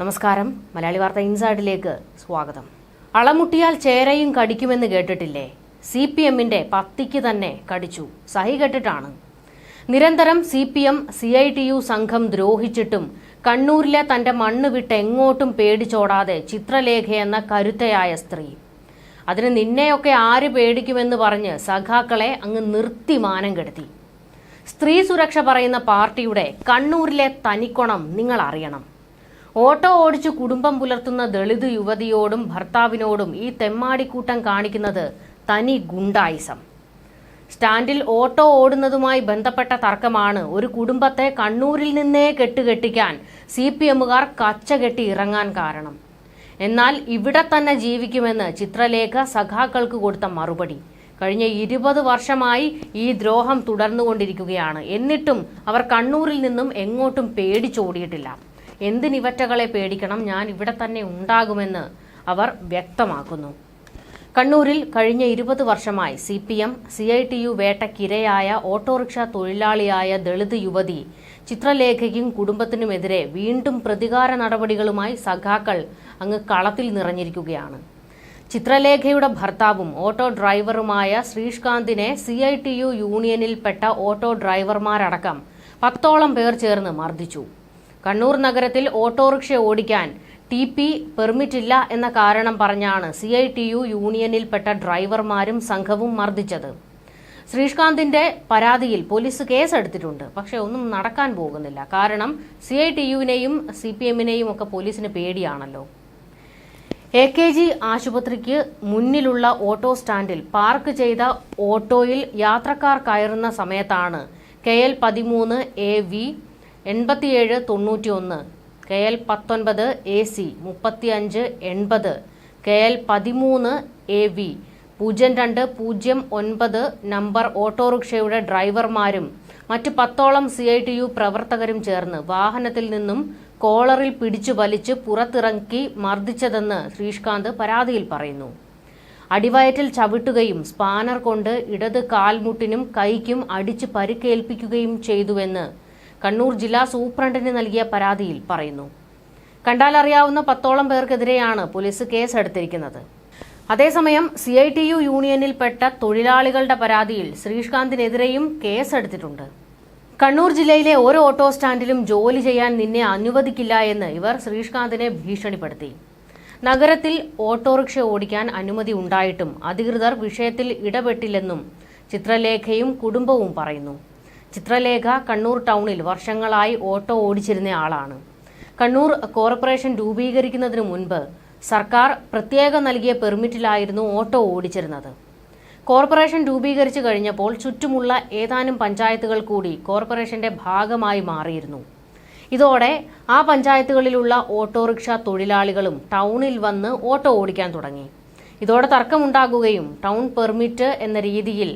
നമസ്കാരം. മലയാളി വാർത്ത ഇൻസൈഡിലേക്ക് സ്വാഗതം. അളമുട്ടിയാൽ ചേരയും കടിക്കുമെന്ന് കേട്ടിട്ടില്ലേ? സി പി എമ്മിന്റെ പത്തിക്ക് തന്നെ കടിച്ചു. സഹി കെട്ടിട്ടാണ്. നിരന്തരം C P M C I T U സംഘം ദ്രോഹിച്ചിട്ടും കണ്ണൂരിലെ തന്റെ മണ്ണ് വിട്ട് എങ്ങോട്ടും പേടിച്ചോടാതെ ചിത്രലേഖ എന്ന കരുത്തയായ സ്ത്രീ. അതിന് നിന്നെയൊക്കെ ആര് പേടിക്കുമെന്ന് പറഞ്ഞ് സഖാക്കളെ അങ്ങ് നിർത്തി മാനം കെടുത്തി. സ്ത്രീ സുരക്ഷ പറയുന്ന പാർട്ടിയുടെ കണ്ണൂരിലെ തനിക്കൊണം നിങ്ങൾ അറിയണം ഓട്ടോ ഓടിച്ച് കുടുംബം പുലർത്തുന്ന ദളിത് യുവതിയോടും ഭർത്താവിനോടും ഈ തെമ്മാടിക്കൂട്ടം കാണിക്കുന്നത് തനി ഗുണ്ടായിസം. സ്റ്റാൻഡിൽ ഓട്ടോ ഓടുന്നതുമായി ബന്ധപ്പെട്ട തർക്കമാണ് ഒരു കുടുംബത്തെ കണ്ണൂരിൽ നിന്നേ കെട്ടുകെട്ടിക്കാൻ സി പി എമ്മുകാർ കച്ചകെട്ടി ഇറങ്ങാൻ കാരണം. എന്നാൽ ഇവിടെ തന്നെ ജീവിക്കുമെന്ന് ചിത്രലേഖ സഖാക്കൾക്ക് കൊടുത്ത മറുപടി. കഴിഞ്ഞ ഇരുപത് വർഷമായി ഈ ദ്രോഹം തുടർന്നുകൊണ്ടിരിക്കുകയാണ്. എന്നിട്ടും അവർ കണ്ണൂരിൽ നിന്നും എങ്ങോട്ടും പേടിച്ചോടിയിട്ടില്ല. എന്തിനിവറ്റകളെ പേടിക്കണം ഞാൻ ഇവിടെ തന്നെ ഉണ്ടാകുമെന്ന് അവർ വ്യക്തമാക്കുന്നു. കണ്ണൂരിൽ കഴിഞ്ഞ ഇരുപത് വർഷമായി C P M C I T U വേട്ടക്കിരയായ autorickshaw തൊഴിലാളിയായ ദളിത് യുവതി ചിത്രലേഖയ്ക്കും കുടുംബത്തിനുമെതിരെ വീണ്ടും പ്രതികാര നടപടികളുമായി സഖാക്കൾ അങ്ങ് കളത്തിൽ നിറഞ്ഞിരിക്കുകയാണ്. ചിത്രലേഖയുടെ ഭർത്താവും ഓട്ടോ ഡ്രൈവറുമായ ശ്രീഷ്കാന്തിനെ സി ഐ ടി യു യൂണിയനിൽപ്പെട്ട ഓട്ടോ ഡ്രൈവർമാരടക്കം പത്തോളം പേർ ചേർന്ന് മർദ്ദിച്ചു. കണ്ണൂർ നഗരത്തിൽ ഓട്ടോറിക്ഷ ഓടിക്കാൻ ടി പി പെർമിറ്റ് ഇല്ല എന്ന കാരണം പറഞ്ഞാണ് സി ഐ ടി യു യൂണിയനിൽപ്പെട്ട ഡ്രൈവർമാരും സംഘവും മർദ്ദിച്ചത്. ശ്രീഷ്കാന്തിന്റെ പരാതിയിൽ പോലീസ് കേസെടുത്തിട്ടുണ്ട്. പക്ഷേ ഒന്നും നടക്കാൻ പോകുന്നില്ല. കാരണം സി ഐ ടി യുവിനെയും സി പി എമ്മിനെയും ഒക്കെ പോലീസിന് പേടിയാണല്ലോ. എ കെ ജി ആശുപത്രിക്ക് മുന്നിലുള്ള ഓട്ടോ സ്റ്റാൻഡിൽ പാർക്ക് ചെയ്ത ഓട്ടോയിൽ യാത്രക്കാർ കയറുന്ന സമയത്താണ് കെ എൽ പതിമൂന്ന് എ വി എൺപത്തിയേഴ് തൊണ്ണൂറ്റി ഒന്ന് കെ എൽ പത്തൊൻപത് എ സി മുപ്പത്തിയഞ്ച് എൺപത് കെ എൽ പതിമൂന്ന് എ വി പൂജ്യം രണ്ട് പൂജ്യം ഒൻപത് നമ്പർ ഓട്ടോറിക്ഷയുടെ ഡ്രൈവർമാരും മറ്റ് പത്തോളം സി ഐ ടി യു പ്രവർത്തകരും ചേർന്ന് വാഹനത്തിൽ നിന്നും കോളറിൽ പിടിച്ചു വലിച്ച് പുറത്തിറക്കി മർദ്ദിച്ചതെന്ന് ശ്രീഷ്കാന്ത് പരാതിയിൽ പറയുന്നു. അടിവയറ്റിൽ ചവിട്ടുകയും സ്പാനർ കൊണ്ട് ഇടത് കാൽമുട്ടിനും കൈക്കും അടിച്ച് പരിക്കേൽപ്പിക്കുകയും ചെയ്തുവെന്ന് കണ്ണൂർ ജില്ലാ സൂപ്രണ്ടിന് നൽകിയ പരാതിയിൽ പറയുന്നു. കണ്ടാലറിയാവുന്ന പത്തോളം പേർക്കെതിരെയാണ് പോലീസ് കേസെടുത്തിരിക്കുന്നത്. അതേസമയം സി ഐ ടി യു യൂണിയനിൽപ്പെട്ട തൊഴിലാളികളുടെ പരാതിയിൽ ശ്രീഷ്കാന്തിനെതിരെയും കേസെടുത്തിട്ടുണ്ട്. കണ്ണൂർ ജില്ലയിലെ ഓരോ ഓട്ടോ സ്റ്റാൻഡിലും ജോലി ചെയ്യാൻ നിന്നെ അനുവദിക്കില്ല എന്ന് ഇവർ ശ്രീഷ്കാന്തിനെ ഭീഷണിപ്പെടുത്തി. നഗരത്തിൽ ഓട്ടോറിക്ഷ ഓടിക്കാൻ അനുമതി ഉണ്ടായിട്ടും അധികൃതർ വിഷയത്തിൽ ഇടപെട്ടില്ലെന്നും ചിത്രലേഖയും കുടുംബവും പറയുന്നു. ചിത്രലേഖ കണ്ണൂർ ടൗണിൽ വർഷങ്ങളായി ഓട്ടോ ഓടിച്ചിരുന്ന ആളാണ്. കണ്ണൂർ കോർപ്പറേഷൻ രൂപീകരിക്കുന്നതിന് മുൻപ് സർക്കാർ പ്രത്യേകം നൽകിയ പെർമിറ്റിലായിരുന്നു ഓട്ടോ ഓടിച്ചിരുന്നത്. കോർപ്പറേഷൻ രൂപീകരിച്ചു കഴിഞ്ഞപ്പോൾ ചുറ്റുമുള്ള ഏതാനും പഞ്ചായത്തുകൾ കൂടി കോർപ്പറേഷന്റെ ഭാഗമായി മാറിയിരുന്നു. ഇതോടെ ആ പഞ്ചായത്തുകളിലുള്ള ഓട്ടോറിക്ഷ തൊഴിലാളികളും ടൗണിൽ വന്ന് ഓട്ടോ ഓടിക്കാൻ തുടങ്ങി. ഇതോടെ തർക്കമുണ്ടാകുകയും ടൗൺ പെർമിറ്റ് എന്ന രീതിയിൽ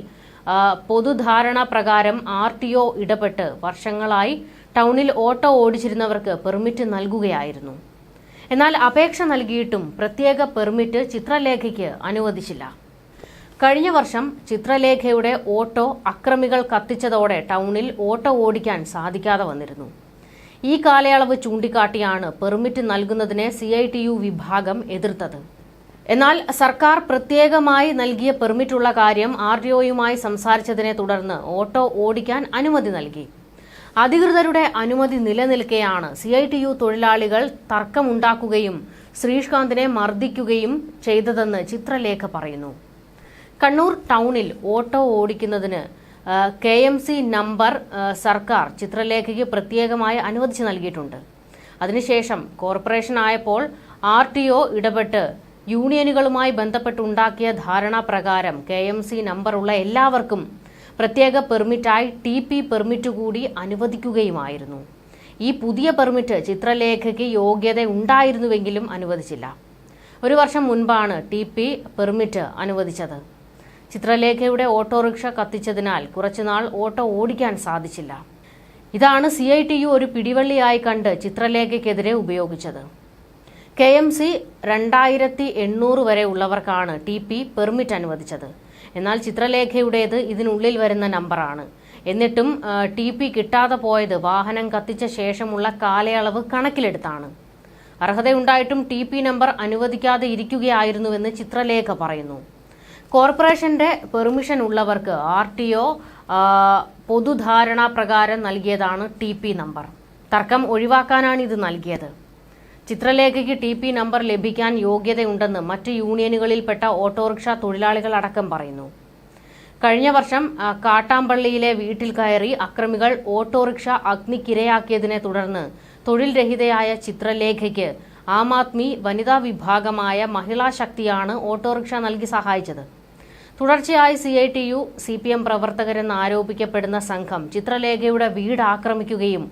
പൊതുധാരണ പ്രകാരം ആർ ടി ഒ ഇടപെട്ട് വർഷങ്ങളായി ടൗണിൽ ഓട്ടോ ഓടിച്ചിരുന്നവർക്ക് പെർമിറ്റ് നൽകുകയായിരുന്നു. എന്നാൽ അപേക്ഷ നൽകിയിട്ടും പ്രത്യേക പെർമിറ്റ് ചിത്രലേഖയ്ക്ക് അനുവദിച്ചില്ല. കഴിഞ്ഞ വർഷം ചിത്രലേഖയുടെ ഓട്ടോ അക്രമികൾ കത്തിച്ചതോടെ ടൗണിൽ ഓട്ടോ ഓടിക്കാൻ സാധിക്കാതെ വന്നിരുന്നു. ഈ കാലയളവ് ചൂണ്ടിക്കാട്ടിയാണ് പെർമിറ്റ് നൽകുന്നതിനെ സി വിഭാഗം എതിർത്തത്. എന്നാൽ സർക്കാർ പ്രത്യേകമായി നൽകിയ പെർമിറ്റുള്ള കാര്യം ആർ ഡി ഒയുമായി സംസാരിച്ചതിനെ തുടർന്ന് ഓട്ടോ ഓടിക്കാൻ അനുമതി നൽകി. അധികൃതരുടെ അനുമതി നിലനിൽക്കെയാണ് സി ഐ ടി യു തൊഴിലാളികൾ തർക്കമുണ്ടാക്കുകയും ശ്രീഷ്കാന്തിനെ മർദ്ദിക്കുകയും ചെയ്തതെന്ന് ചിത്രലേഖ പറയുന്നു. കണ്ണൂർ ടൗണിൽ ഓട്ടോ ഓടിക്കുന്നതിന് കെ എം സി നമ്പർ സർക്കാർ ചിത്രലേഖയ്ക്ക് പ്രത്യേകമായി അനുവദിച്ചു നൽകിയിട്ടുണ്ട്. അതിനുശേഷം കോർപ്പറേഷൻ ആയപ്പോൾ ആർ ടി ഒ ഇടപെട്ട് യൂണിയനുകളുമായി ബന്ധപ്പെട്ടുണ്ടാക്കിയ ധാരണാപ്രകാരം കെ എം സി നമ്പറുള്ള എല്ലാവർക്കും പ്രത്യേക പെർമിറ്റായി ടി പി പെർമിറ്റ് കൂടി അനുവദിക്കുകയുമായിരുന്നു. ഈ പുതിയ പെർമിറ്റ് ചിത്രലേഖയ്ക്ക് യോഗ്യത ഉണ്ടായിരുന്നുവെങ്കിലും അനുവദിച്ചില്ല. ഒരു വർഷം മുൻപാണ് ടി പി പെർമിറ്റ് അനുവദിച്ചത്. ചിത്രലേഖയുടെ ഓട്ടോറിക്ഷ കത്തിച്ചതിനാൽ കുറച്ചുനാൾ ഓട്ടോ ഓടിക്കാൻ സാധിച്ചില്ല. ഇതാണ് സി ഐ ടി യു ഒരു പിടിവള്ളിയായി കണ്ട് ചിത്രലേഖയ്ക്കെതിരെ ഉപയോഗിച്ചത്. കെ എം സി രണ്ടായിരത്തി എണ്ണൂറ് വരെ ഉള്ളവർക്കാണ് ടി പി പെർമിറ്റ് അനുവദിച്ചത്. എന്നാൽ ചിത്രലേഖയുടേത് ഇതിനുള്ളിൽ വരുന്ന നമ്പറാണ്. എന്നിട്ടും ടി പി കിട്ടാതെ പോയത് വാഹനം കത്തിച്ച ശേഷമുള്ള കാലയളവ് കണക്കിലെടുത്താണ്. അർഹതയുണ്ടായിട്ടും ടി പി നമ്പർ അനുവദിക്കാതെ ഇരിക്കുകയായിരുന്നുവെന്ന് ചിത്രലേഖ പറയുന്നു. കോർപ്പറേഷന്റെ പെർമിഷൻ ഉള്ളവർക്ക് ആർ ടി ഒ പൊതുധാരണാ പ്രകാരം നൽകിയതാണ് ടി പി നമ്പർ. തർക്കം ഒഴിവാക്കാനാണ് ഇത് നൽകിയത്. ചിത്രലേഖയ്ക്ക് ടി പി നമ്പർ ലഭിക്കാൻ യോഗ്യതയുണ്ടെന്ന് മറ്റ് യൂണിയനുകളിൽപ്പെട്ട ഓട്ടോറിക്ഷ തൊഴിലാളികൾ അടക്കം പറയുന്നു. കഴിഞ്ഞ വർഷം കാട്ടാമ്പള്ളിയിലെ വീട്ടിൽ കയറി അക്രമികൾ ഓട്ടോറിക്ഷ അഗ്നിക്കിരയാക്കിയതിനെ തുടർന്ന് തൊഴിൽ രഹിതയായ ചിത്രലേഖയ്ക്ക് ആം ആദ്മി വനിതാ വിഭാഗമായ മഹിളാ ശക്തിയാണ് ഓട്ടോറിക്ഷ നൽകി സഹായിച്ചത്. തുടർച്ചയായി C I T U C P M പ്രവർത്തകരെന്ന് ആരോപിക്കപ്പെടുന്ന സംഘം ചിത്രലേഖയുടെ വീട് ആക്രമിക്കുകയും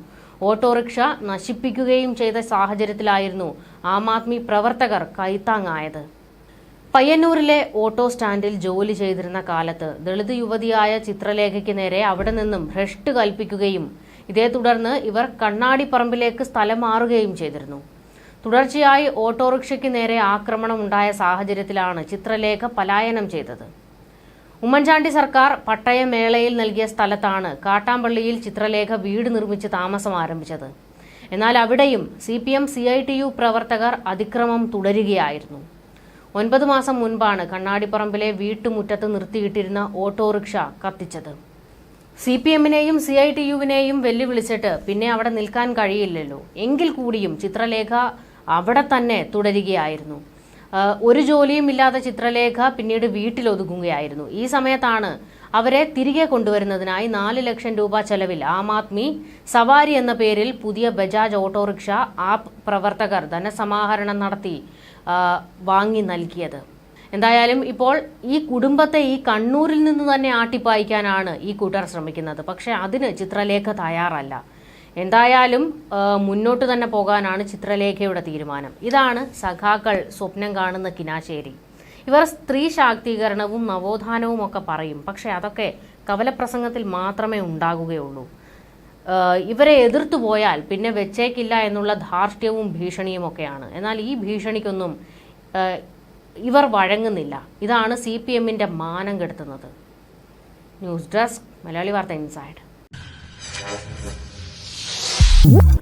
ഓട്ടോറിക്ഷ നശിപ്പിക്കുകയും ചെയ്ത സാഹചര്യത്തിലായിരുന്നു ആം ആദ്മി പ്രവർത്തകർ കൈത്താങ്ങായത്. പയ്യന്നൂരിലെ ഓട്ടോ സ്റ്റാൻഡിൽ ജോലി ചെയ്തിരുന്ന കാലത്ത് ദളിത് യുവതിയായ ചിത്രലേഖയ്ക്ക് നേരെ അവിടെ നിന്നും ഭ്രഷ്ട് കൽപ്പിക്കുകയും ഇതേ തുടർന്ന് ഇവർ കണ്ണാടിപ്പറമ്പിലേക്ക് സ്ഥലം മാറുകയും ചെയ്തിരുന്നു. തുടർച്ചയായി ഓട്ടോറിക്ഷയ്ക്ക് നേരെ ആക്രമണം ഉണ്ടായ സാഹചര്യത്തിലാണ് ചിത്രലേഖ പലായനം ചെയ്തത്. ഉമ്മൻചാണ്ടി സർക്കാർ പട്ടയമേളയിൽ നൽകിയ സ്ഥലത്താണ് കാട്ടാമ്പള്ളിയിൽ ചിത്രലേഖ വീട് നിർമ്മിച്ച് താമസം ആരംഭിച്ചത്. എന്നാൽ അവിടെയും C P M C I T U പ്രവർത്തകർ അതിക്രമം തുടരുകയായിരുന്നു. ഒൻപത് മാസം മുൻപാണ് കണ്ണാടിപ്പറമ്പിലെ വീട്ടുമുറ്റത്ത് നിർത്തിയിട്ടിരുന്ന ഓട്ടോറിക്ഷ കത്തിച്ചത്. സി പി എമ്മിനെയും സി ഐ ടി യുവിനെയും വെല്ലുവിളിച്ചിട്ട് പിന്നെ അവിടെ നിൽക്കാൻ കഴിയില്ലല്ലോ. എങ്കിൽ കൂടിയും ചിത്രലേഖ അവിടെ തന്നെ തുടരുകയായിരുന്നു. ഒരു ജോലിയും ഇല്ലാത്ത ചിത്രലേഖ പിന്നീട് വീട്ടിലൊതുങ്ങുകയായിരുന്നു. ഈ സമയത്താണ് അവരെ തിരികെ കൊണ്ടുവരുന്നതിനായി നാല് ലക്ഷം രൂപ ചെലവിൽ ആം ആദ്മി സവാരി എന്ന പേരിൽ പുതിയ ബജാജ് ഓട്ടോറിക്ഷ ആപ്പ് പ്രവർത്തകർ ധനസമാഹരണം നടത്തി വാങ്ങി നൽകിയത്. എന്തായാലും ഇപ്പോൾ ഈ കുടുംബത്തെ ഈ കണ്ണൂരിൽ നിന്ന് തന്നെ ആട്ടിപ്പായിക്കാനാണ് ഈ കൂട്ടർ ശ്രമിക്കുന്നത്. പക്ഷേ അതിന് ചിത്രലേഖ തയ്യാറല്ല. എന്തായാലും മുന്നോട്ട് തന്നെ പോകാനാണ് ചിത്രലേഖയുടെ തീരുമാനം. ഇതാണ് സഖാക്കൾ സ്വപ്നം കാണുന്ന കിനാശേരി. ഇവർ സ്ത്രീ ശാക്തീകരണവും നവോത്ഥാനവും ഒക്കെ പറയും പക്ഷേ അതൊക്കെ കവലപ്രസംഗത്തിൽ മാത്രമേ ഉണ്ടാകുകയുള്ളൂ. ഇവരെ എതിർത്തു പോയാൽ പിന്നെ വെച്ചേക്കില്ല എന്നുള്ള ധാർഷ്ട്യവും ഭീഷണിയും ഒക്കെയാണ്. എന്നാൽ ഈ ഭീഷണിക്കൊന്നും ഇവർ വഴങ്ങുന്നില്ല. ഇതാണ് സി പി എമ്മിന്റെ മാനം കെടുത്തുന്നത്. ന്യൂസ് ഡെസ്ക് മലയാളി വാർത്ത ഇൻസൈഡ്. Woo!